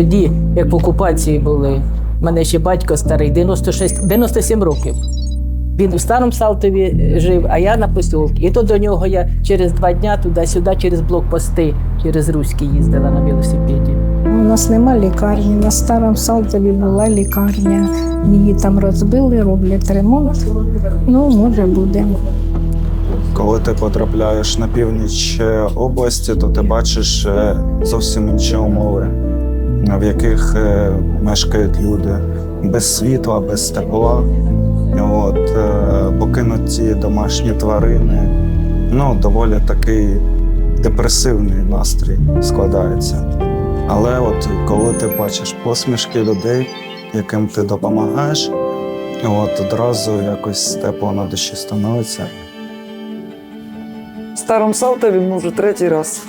тоді, як в окупації були. У мене ще батько старий, 96, 97 років. Він у старому Салтові жив, а я на посілку. І то до нього я через два дня туди-сюди, через блокпости, через Руський їздила на велосипеді. У нас нема лікарні. На старому Салтові була лікарня. Її там розбили, роблять ремонт. Ну, може, буде. Коли ти потрапляєш на північ е, області, то ти бачиш е, зовсім інші умови, в яких е, мешкають люди без світла, без тепла. От, е, покинуті домашні тварини. Ну, доволі такий депресивний настрій складається. Але от коли ти бачиш посмішки людей, яким ти допомагаєш, от одразу якось тепло на душі становиться. В Старому Салтові ми вже третій раз.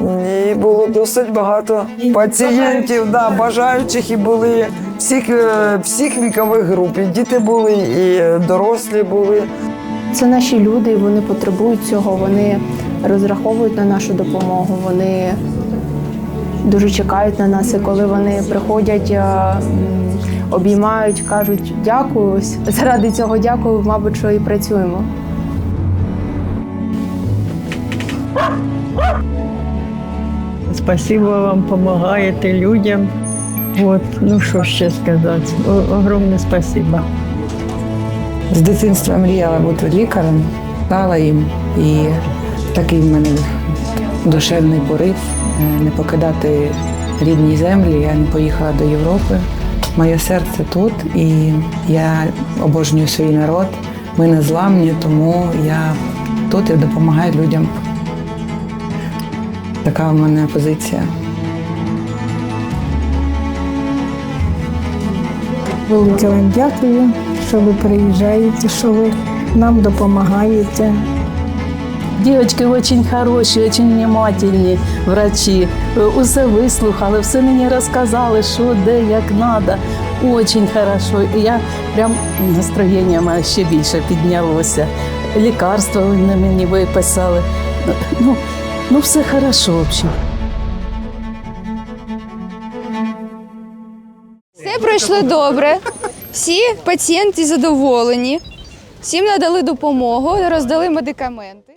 І було досить багато пацієнтів, да, бажаючих, і були всіх, е, всіх вікових груп. І діти були, і дорослі були. Це наші люди, і вони потребують цього. Вони розраховують на нашу допомогу. Вони дуже чекають на нас. І коли вони приходять, е, обіймають, кажуть дякую. Заради цього дякую, мабуть, що і працюємо. Спасибо вам, помогаєте людям. От, ну що ще сказати? О- огромне спасибо. З дитинства мріяла бути лікарем, стала їм. І такий в мене душевний порив е, не покидати рідні землі. Я не поїхала до Європи. Моє серце тут, і я обожнюю свій народ. Ми не зламні, тому я тут і допомагаю людям. Така в мене позиція. Велике вам дякую, що ви приїжджаєте, що ви нам допомагаєте. Девочки очень хороші, очень внимательні врачі. Е, Усе вислухали, все мені розказали, що де, як надо. Очень хорошо. І я прям настроєння моє ще більше піднялося. Лікарства вони мені виписали. Ну, ну все хорошо, в общем. Все пройшло добре. Всі пацієнти задоволені, всім надали допомогу, роздали медикаменти.